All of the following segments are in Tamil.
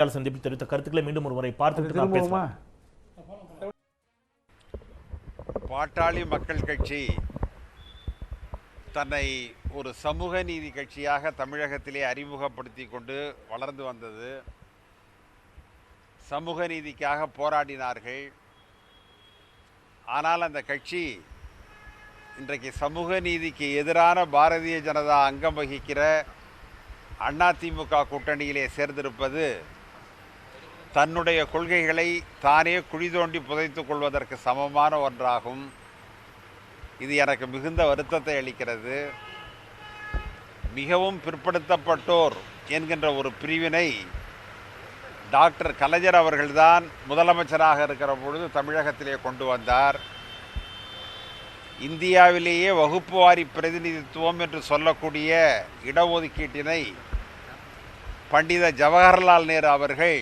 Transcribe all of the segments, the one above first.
செய்தியாளர் சந்திப்பில் தெரிவித்த கருத்துக்களை மீண்டும் ஒரு முறை பார்த்துட்டு நான் திரும்பவுமா? பேசலாம் பாட்டாளி மக்கள் கட்சி தன்னை ஒரு சமூக நீதி கட்சியாக தமிழகத்திலே அறிமுகப்படுத்தி கொண்டு வளர்ந்து வந்தது. சமூக நீதிக்காக போராடினார்கள். ஆனால் அந்த கட்சி இன்றைக்கு சமூக நீதிக்கு எதிரான பாரதிய ஜனதா அங்கம் வகிக்கிற அதிமுக கூட்டணியிலே சேர்ந்திருப்பது தன்னுடைய கொள்கைகளை தானே குழி தோண்டி புதைத்துக் கொள்வதற்கு சமமான ஒன்றாகும். இது எனக்கு மிகுந்த வருத்தத்தை அளிக்கிறது. மிகவும் பிற்படுத்தப்பட்டோர் என்கின்ற ஒரு பிரிவினை டாக்டர் கலைஞர் அவர்கள்தான் முதலமைச்சராக இருக்கிற பொழுது தமிழகத்திலே கொண்டு வந்தார். இந்தியாவிலேயே வகுப்பு வாரி பிரதிநிதித்துவம் என்று சொல்லக்கூடிய இடஒதுக்கீட்டினை பண்டித ஜவஹர்லால் நேரு அவர்கள்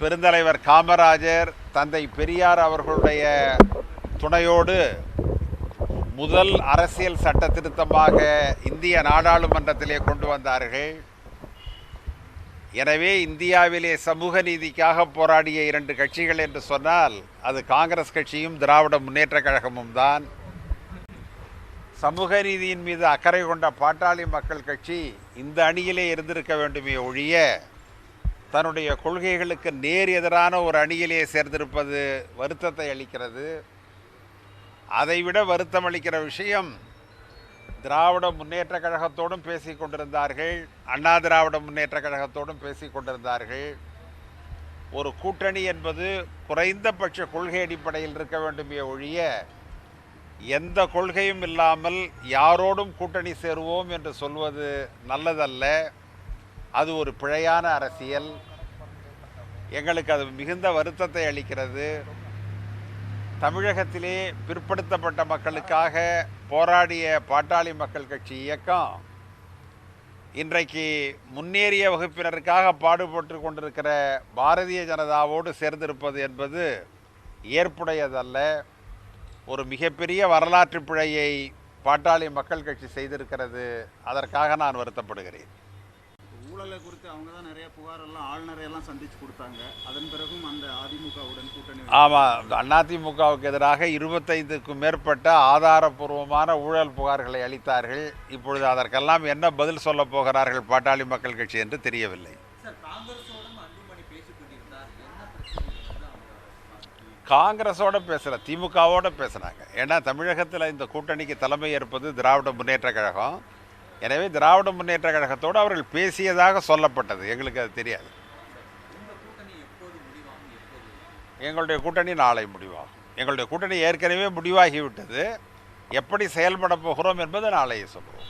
பெருந்தலைவர் காமராஜர் தந்தை பெரியார் அவர்களுடைய துணையோடு முதல் அரசியல் சட்ட திருத்தமாக இந்திய நாடாளுமன்றத்திலே கொண்டு வந்தார்கள். எனவே இந்தியாவிலே சமூக நீதிக்காக போராடிய இரண்டு கட்சிகள் என்று சொன்னால் அது காங்கிரஸ் கட்சியும் திராவிட முன்னேற்ற கழகமும் தான். சமூக நீதியின் மீது அக்கறை கொண்ட பாட்டாளி மக்கள் கட்சி இந்த அணியிலே இருந்திருக்க வேண்டுமே ஒழிய தன்னுடைய கொள்கைகளுக்கு நேர் எதிரான ஒரு அணியிலே சேர்ந்திருப்பது வருத்தத்தை அளிக்கிறது. அதைவிட வருத்தம் அளிக்கிற விஷயம் திராவிட முன்னேற்ற கழகத்தோடும் பேசி கொண்டிருந்தார்கள் அண்ணா திராவிட முன்னேற்ற கழகத்தோடும் பேசிக் கொண்டிருந்தார்கள். ஒரு கூட்டணி என்பது குறைந்தபட்ச கொள்கை அடிப்படையில் இருக்க வேண்டுமே ஒழிய எந்த கொள்கையும் இல்லாமல் யாரோடும் கூட்டணி சேருவோம் என்று சொல்வது நல்லதல்ல. அது ஒரு பிழையான அரசியல். எங்களுக்கு அது மிகுந்த வருத்தத்தை அளிக்கிறது. தமிழகத்திலே பிற்படுத்தப்பட்ட மக்களுக்காக போராடிய பாட்டாளி மக்கள் கட்சி இயக்கம் இன்றைக்கு முன்னேறிய வகுப்பினருக்காக பாடுபட்டு கொண்டிருக்கிற பாரதிய ஜனதாவோடு சேர்ந்திருப்பது என்பது ஏற்புடையதல்ல. ஒரு மிகப்பெரிய வரலாற்று பிழையை பாட்டாளி மக்கள் கட்சி செய்திருக்கிறது. அதற்காக நான் வருத்தப்படுகிறேன். ஊழலை குறித்து அவங்க தான் நிறைய புகார் எல்லாம் ஆளுநரை எல்லாம் சந்திச்சு கொடுத்தாங்க. அதன் பிறகும் அந்த அதிமுகவுடன் கூட்டணி ஆமாம் அதிமுகவுக்கு எதிராக இருபத்தைந்துக்கும் மேற்பட்ட ஆதாரபூர்வமான ஊழல் புகார்களை அளித்தார்கள். இப்பொழுது அதற்கெல்லாம் என்ன பதில் சொல்ல போகிறார்கள் பாட்டாளி மக்கள் கட்சி என்று தெரியவில்லை. காங்கிரஸோட பேசுகிற திமுகவோட பேசுனாங்க. ஏன்னா தமிழகத்தில் இந்த கூட்டணிக்கு தலைமை ஏற்பது திராவிட முன்னேற்ற கழகம். எனவே திராவிட முன்னேற்ற கழகத்தோடு அவர்கள் பேசியதாக சொல்லப்பட்டது. எங்களுக்கு அது தெரியாது. எங்களுடைய கூட்டணி நாளை முடிவாகும். எங்களுடைய கூட்டணி ஏற்கனவே முடிவாகிவிட்டது. எப்படி செயல்பட போகிறோம் என்பது நாளையே சொல்லுவோம்